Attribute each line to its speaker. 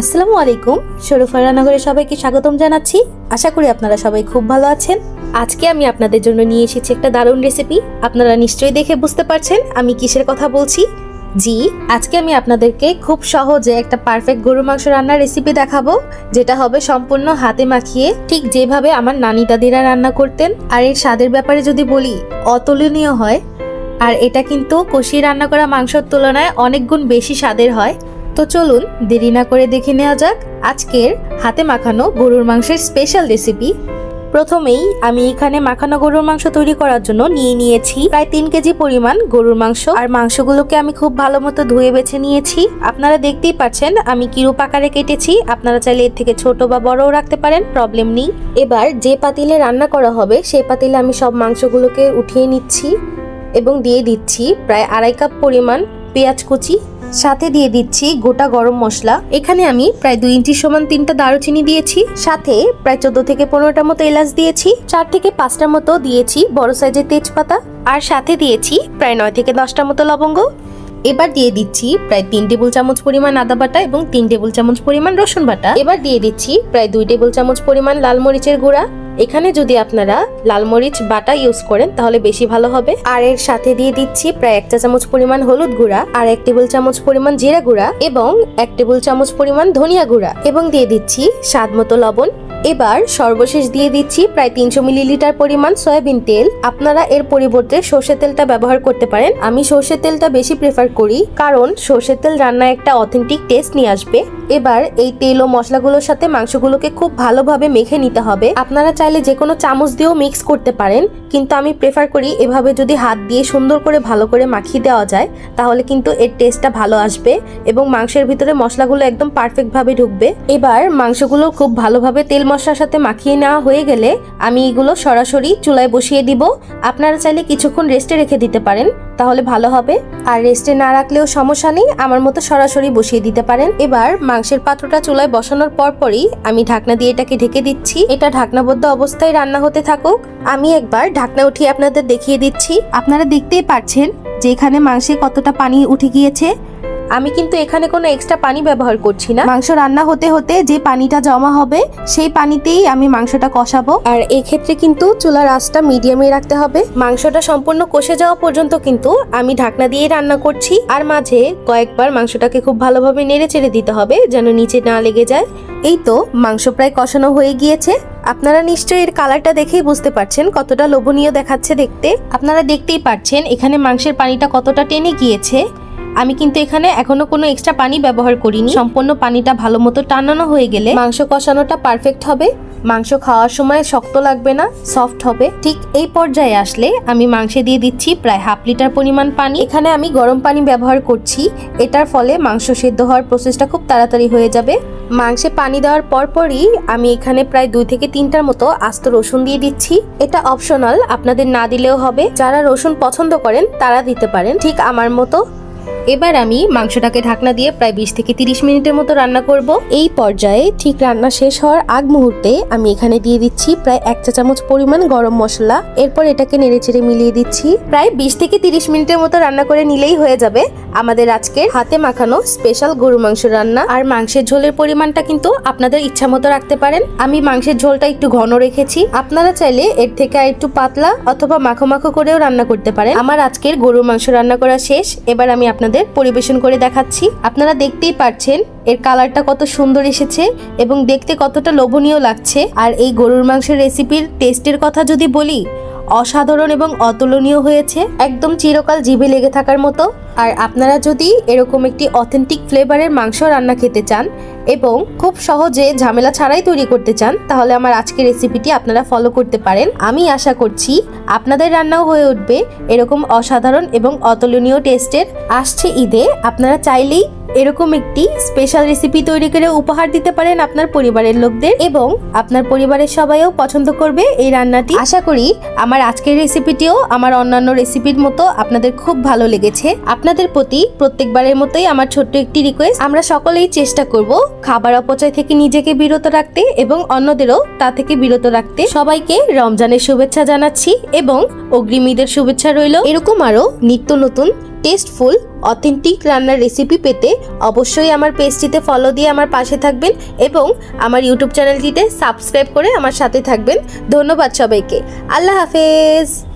Speaker 1: আসসালামু আলাইকুম। শরীফা রান্নাঘরে সবাইকে স্বাগতম জানাচ্ছি। আশা করি আপনারা সবাই খুব ভালো আছেন। আজকে আমি আপনাদের জন্য নিয়ে এসেছি একটা দারুণ রেসিপি আপনারা নিশ্চয়ই দেখে বুঝতে পারছেন আমি কিসের কথা বলছি। জি, আজকে আমি আপনাদেরকে খুব সহজে একটা পারফেক্ট গরুর মাংস রান্নার রেসিপি দেখাবো, যেটা হবে সম্পূর্ণ হাতে মাখিয়ে ঠিক যেভাবে আমার নানি দাদিরা রান্না করতেন। আর এর স্বাদের ব্যাপারে যদি বলি, অতুলনীয় হয়। আর এটা কিন্তু কষিয়ে রান্না করা মাংসর তুলনায় অনেক গুণ বেশি স্বাদের হয়। তো চলুন দেরি না করে দেখে নেওয়া যাক আজকের হাতে মাখানো গরুর মাংসের স্পেশাল রেসিপি প্রথমেই আমি এখানে মাখানো গরুর মাংস তৈরি করার জন্য নিয়ে নিয়েছি প্রায় তিন কেজি পরিমাণ গরুর মাংস। আর মাংসগুলোকে আমি খুব ভালো মতো ধুয়ে বেছে নিয়েছি। আপনারা দেখতেই পাচ্ছেন আমি কিরূপ আকারে কেটেছি। আপনারা চাইলে এর থেকে ছোট বা বড়ও রাখতে পারেন প্রবলেম নেই। এবার যে পাতিলে রান্না করা হবে সেই পাতিলে আমি সব মাংসগুলোকে উঠিয়ে নিচ্ছি এবং দিয়ে দিচ্ছি প্রায় আড়াই কাপ পরিমাণ পেঁয়াজ কুচি। সাথে দিয়ে দিচ্ছি গোটা গরম মশলা। এখানে আমি প্রায় দুই ইঞ্চি সমান তিনটা দারুচিনি দিয়েছি। সাথে প্রায় চোদ্দ থেকে পনেরোটা মতো এলাচ দিয়েছি। চার থেকে পাঁচটা মতো দিয়েছি বড় সাইজের তেজপাতা। আর সাথে দিয়েছি প্রায় নয় থেকে দশটা মতো লবঙ্গ। এবার দিয়ে দিচ্ছি প্রায় তিন টেবিল চামচ পরিমাণ আদা বাটা এবং তিন টেবিল চামচ পরিমাণ রসুন বাটা। এবার দিয়ে দিচ্ছি প্রায় দুই টেবিল চামচ পরিমাণ লাল মরিচের গুঁড়া। এখানে যদি আপনারা লালমরিচ বাটা ইউজ করেন, তাহলে বেশি ভালো হবে। আর এর সাথে দিয়ে দিচ্ছি প্রায় একটা চামচ পরিমাণ হলুদ গুঁড়া আর এক টেবিল চামচ পরিমাণ জিরা গুঁড়া এবং এক টেবিল চামচ পরিমাণ ধনিয়া গুঁড়া এবং দিয়ে দিচ্ছি স্বাদ মতো লবণ। এবার সর্বশেষ দিয়ে দিচ্ছি প্রায় তিনশো মিলিলিটার পরিমাণ সয়াবিন তেল। আপনারা এর পরিবর্তে সর্ষের তেলটা ব্যবহার করতে পারেন। আমি সর্ষের তেলটা বেশি প্রেফার করি, কারণ সর্ষের তেল রান্নায় একটা অথেন্টিক টেস্ট নিয়ে আসবে। এবার এই তেল ও মশলাগুলোর সাথে মাংসগুলোকে খুব ভালোভাবে মেখে নিতে হবে। আপনারা চাইলে যে কোনো চামচ দিয়েও মিক্স করতে পারেন, কিন্তু আমি প্রেফার করি এভাবে যদি হাত দিয়ে সুন্দর করে ভালো করে মাখিয়ে দেওয়া যায়, তাহলে কিন্তু এর টেস্টটা ভালো আসবে এবং মাংসের ভিতরে মশলাগুলো একদম পারফেক্টভাবে ঢুকবে। এবার মাংসগুলো খুব ভালোভাবে তেল মশলার সাথে মাখিয়ে নেওয়া হয়ে গেলে আমি এগুলো সরাসরি চুলায় বসিয়ে দিব। আপনারা চাইলে কিছুক্ষণ রেস্টে রেখে দিতে পারেন, তাহলে ভালো হবে। আর রেস্টে না রাখলেও সমস্যা নেই, আমার মতো সরাসরি বসিয়ে দিতে পারেন। এবার মাংসের পাত্রটা চুলায় বসানোর পরপরই আমি ঢাকনা দিয়ে এটাকে ঢেকে দিচ্ছি। এটা ঢাকনাবদ্ধ অবস্থায় রান্না হতে থাকুক। আমি একবার ঢাকনা উঠিয়ে আপনাদের দেখিয়ে দিচ্ছি। আপনারা দেখতেই পাচ্ছেন যে এখানে মাংসে কতটা পানি উঠে গিয়েছে। আমি কিন্তু এখানে কোনো এক্সট্রা পানি ব্যবহার করছি না। মাংস রান্না হতে হতে যে পানিটা জমা হবে সেই পানিতেই আমি মাংসটা কষাবো। আর এই ক্ষেত্রে কিন্তু চুলার আঁচটা মিডিয়ামে রাখতে হবে। মাংসটা সম্পূর্ণ কষে যাওয়া পর্যন্ত কিন্তু আমি ঢাকনা দিয়ে রান্না করছি। আর মাঝে কয়েকবার মাংসটাকে খুব ভালোভাবে নেড়ে চেড়ে দিতে হবে যেন নিচে না লেগে যায়। এই তো মাংস প্রায় কষানো হয়ে গিয়েছে। আপনারা নিশ্চয়ই এর কালারটা দেখেই বুঝতে পারছেন কতটা লোভনীয় দেখাচ্ছে দেখতে। আপনারা দেখতেই পাচ্ছেন এখানে মাংসের পানিটা কতটা টেনে গিয়েছে। আমি কিন্তু এখানে এখনও কোনো এক্সট্রা পানি ব্যবহার করিনি। সম্পূর্ণ পানিটা ভালো মতো টানানো হয়ে গেলে মাংস কষানোটা পারফেক্ট হবে। মাংস খাওয়ার সময় শক্ত লাগবে না সফট হবে। ঠিক এই পর্যায়ে আসলে আমি মাংসে দিয়ে দিচ্ছি প্রায় হাফ লিটার পরিমাণ পানি। এখানে আমি গরম পানি ব্যবহার করছি। এটার ফলে মাংস সেদ্ধ হওয়ার প্রসেসটা খুব তাড়াতাড়ি হয়ে যাবে। মাংসে পানি দেওয়ার পরপরই আমি এখানে প্রায় দুই থেকে তিনটার মতো আস্ত রসুন দিয়ে দিচ্ছি। এটা অপশনাল আপনাদের না দিলেও হবে। যারা রসুন পছন্দ করেন, তারা দিতে পারেন। ঠিক আমার মতো এবার আমি মাংসটাকে ঢাকনা দিয়ে প্রায় বিশ থেকে তিরিশ মিনিটের মতো রান্না করব। এই পর্যায়ে ঠিক রান্না শেষ হওয়ার আগ মুহূর্তে আমি এখানে দিয়ে দিচ্ছি প্রায় এক চা চামচ পরিমাণ গরম মশলা। এরপর এটাকে নেড়েচেড়ে মিলিয়ে দিচ্ছি। প্রায় বিশ থেকে তিরিশ মিনিটের মতো রান্না করে নিলেই হয়ে যাবে। আমাদের আজকের হাতে মাখানো স্পেশাল গরু মাংস রান্না আর মাংসের ঝোলের পরিমাণটা কিন্তু আপনাদের ইচ্ছা মতো রাখতে পারেন। আমি মাংসের ঝোলটা একটু ঘন রেখেছি। আপনারা চাইলে এর থেকে একটু পাতলা অথবা মাখো মাখো করেও রান্না করতে পারেন। আমার আজকের গরুর মাংস রান্না করা শেষ। এবার আমি আপনাদের পরিবেশন করে দেখাচ্ছি। আপনারা দেখতেই পাচ্ছেন এর কালারটা কত সুন্দর এসেছে এবং দেখতে কতটা লোভনীয় লাগছে। আর এই গরুর মাংসের রেসিপির টেস্টের কথা যদি বলি অসাধারণ এবং অতুলনীয় হয়েছে। একদম চিরকাল জিভে লেগে থাকার মতো। আর আপনারা যদি এরকম একটি অথেন্টিক ফ্লেভারের মাংস রান্না খেতে চান এবং খুব সহজে ঝামেলা ছাড়াই তৈরি করতে চান, তাহলে আমার আজকের রেসিপিটি আপনারা ফলো করতে পারেন। আমি আশা করছি আপনাদের রান্নাও হয়ে উঠবে। এরকম অসাধারণ এবং অতুলনীয় টেস্টের আসছে ঈদে। আপনারা চাইলেই এরকম একটি স্পেশাল রেসিপি তৈরি করে উপহার দিতে পারেন আপনার পরিবারের লোকদের এবং আপনার পরিবারের সবাইও পছন্দ করবে এই রান্নাটি। আশা করি আমার আজকের রেসিপিটিও আমার অন্যান্য রেসিপির মতো আপনাদের খুব ভালো লেগেছে। আপনাদের প্রতি প্রত্যেকবারের মতোই আমার ছোট্ট একটি রিকোয়েস্ট আমরা সকলেই চেষ্টা করব খাবার অপচয় থেকে নিজেকে বিরত রাখতে এবং অন্যদেরও তা থেকে বিরত রাখতে। সবাইকে রমজানের শুভেচ্ছা জানাচ্ছি এবং অগ্রিমীদের শুভেচ্ছা রইল। এরকম আরও নিত্য নতুন টেস্টফুল অথেন্টিক রান্নার রেসিপি পেতে অবশ্যই আমার পেজটিতে ফলো দিয়ে আমার পাশে থাকবেন এবং আমার ইউটিউব চ্যানেলটিতে সাবস্ক্রাইব করে আমার সাথে থাকবেন। ধন্যবাদ সবাইকে। আল্লাহ হাফেজ।